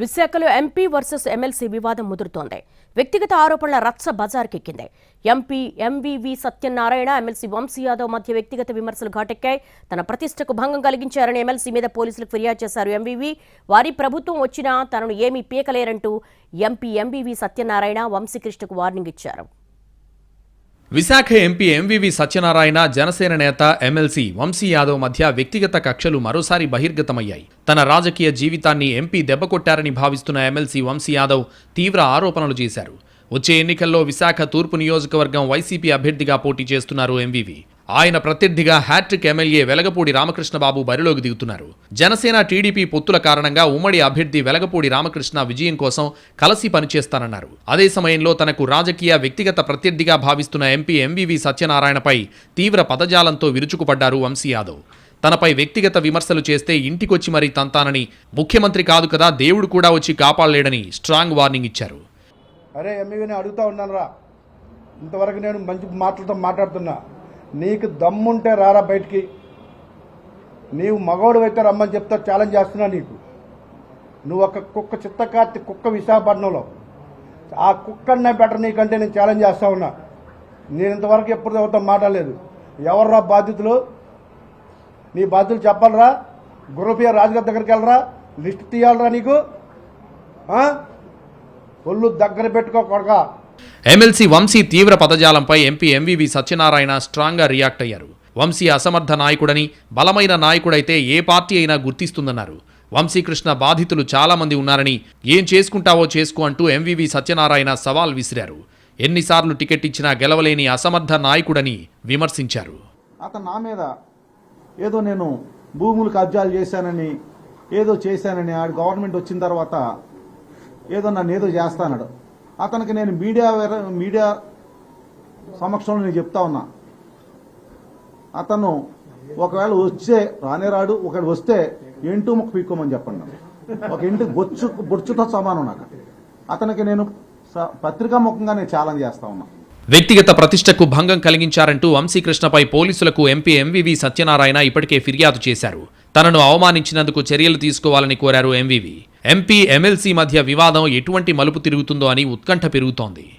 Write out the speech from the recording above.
విశాఖలో MP versus MLC వివాదం ముదురుతోంది. వ్యక్తిగత ఆరోపణల రచ్చ బజార్కెక్కింది. MP MVV Satyanarayana MLC Vamsi Yadav మధ్య వ్యక్తిగత విమర్శలు ఘాటెక్కాయి. తన ప్రతిష్టకు భంగం కలిగించారని ఎమ్మెల్సీ మీద పోలీసులకు ఫిర్యాదు చేశారు ఎంవీవి. వారి ప్రభుత్వం వచ్చినా తనను ఏమీ పీకలేరంటూ ఎంపీ ఎంవీవి సత్యనారాయణ వంశీకృష్ణకు వార్నింగ్ ఇచ్చారు. విశాఖ ఎంపీ ఎంవివి సత్యనారాయణ జనసేన నేత ఎమ్మెల్సీ వంశీ యాదవ్ మధ్య వ్యక్తిగత కక్షలు మరోసారి బహిర్గతమయ్యాయి. తన రాజకీయ జీవితాన్ని ఎంపీ దెబ్బకొట్టారని భావిస్తున్న ఎమ్మెల్సీ వంశీ యాదవ్ తీవ్ర ఆరోపణలు చేశారు. వచ్చే ఎన్నికల్లో విశాఖ తూర్పు నియోజకవర్గం వైసీపీ అభ్యర్థిగా పోటీ చేస్తున్నారు ఎంవివి. ఆయన ప్రత్యర్థిగా హ్యాట్రిక్ ఎమ్మెల్యే వెలగపూడి రామకృష్ణబాబు బరిలోకి దిగుతున్నారు. జనసేన టీడీపీ పొత్తుల కారణంగా ఉమ్మడి అభ్యర్థి వెలగపూడి రామకృష్ణ విజయం కోసం కలిసి పనిచేస్తానన్నారు. అదే సమయంలో తనకు రాజకీయ వ్యక్తిగత ప్రత్యర్థిగా భావిస్తున్న ఎంపీ ఎంవివి సత్యనారాయణపై తీవ్ర పదజాలంతో విరుచుకుపడ్డారు వంశీ యాదవ్. తనపై వ్యక్తిగత విమర్శలు చేస్తే ఇంటికొచ్చి మరీ తంతానని ముఖ్యమంత్రి కాదు కదా దేవుడు కూడా వచ్చి కాపాడలేడని స్ట్రాంగ్ వార్నింగ్ ఇచ్చారు. అరే ఎంఈవిని అడుగుతా ఉన్నాను రా ఇంతవరకు నేను మంచి మాటలతో మాట్లాడుతున్నా. నీకు దమ్ముంటే రారా బయటికి? నీవు మగవాడు అయితే రమ్మని చెప్తా ఛాలెంజ్ చేస్తున్నా నీకు. నువ్వు ఒక కుక్క చిత్తకార్తి కుక్క విశాఖపట్నంలో. ఆ కుక్కనే బెటర్ నీకంటే నేను ఛాలెంజ్ చేస్తా ఉన్నా. నేను ఇంతవరకు ఎప్పుడు ఎవరితో మాట్లాడలేదు. ఎవర్రా బాధ్యతలు? నీ బాధ్యతలు చెప్పాలరా? గుర్రపియ రాజుగారి దగ్గరికి వెళ్ళరా? లిస్ట్ తీయాలరా నీకు? ఒళ్ళు దగ్గర పెట్టుకో కొడక. ఎమ్మెల్సీ వంశీ తీవ్ర పదజాలంపై ఎంపీ ఎంవివి సత్యనారాయణ స్ట్రాంగ్గా రియాక్ట్ అయ్యారు. వంశీ అసమర్థ నాయకుడని బలమైన నాయకుడైతే ఏ పార్టీ అయినా గుర్తిస్తుందన్నారు. వంశీకృష్ణ బాధితులు చాలామంది ఉన్నారని ఏం చేసుకుంటావో చేసుకో అంటూ ఎంవివి సత్యనారాయణ సవాల్ విసిరారు. ఎన్నిసార్లు టికెట్ ఇచ్చినా గెలవలేని అసమర్థ నాయకుడని విమర్శించారు. అతను నా మీద ఏదో నేను భూములు కబ్జాలు చేశానని ఏదో చేశానని ఆడు గవర్నమెంట్ వచ్చిన తర్వాత ఏదో నన్ను ఏదో చేస్తానడు అతనికి నేను మీడియా మీడియా సమక్షంలో నేను చెప్తా ఉన్నా. అతను ఒకవేళ వచ్చే రానే రాడు ఒకడు వస్తే ఎంటూ ముక్క పీక్కోమని చెప్పండి. ఒక ఇంటి బొచ్చు బొచ్చుతో సమానం నాకు. అతనికి నేను స- పత్రికా ముఖంగా నేను ఛాలెంజ్ చేస్తా ఉన్నా. వ్యక్తిగత ప్రతిష్టకు భంగం కలిగించారంటూ వంశీకృష్ణపై పోలీసులకు ఎంపీ ఎంవివి సత్యనారాయణ ఇప్పటికే ఫిర్యాదు చేశారు. తనను అవమానించినందుకు చర్యలు తీసుకోవాలని కోరారు ఎంవివి. ఎంపీ ఎమ్మెల్సీ మధ్య వివాదం ఎటువంటి మలుపు తిరుగుతుందో అని ఉత్కంఠ పెరుగుతోంది.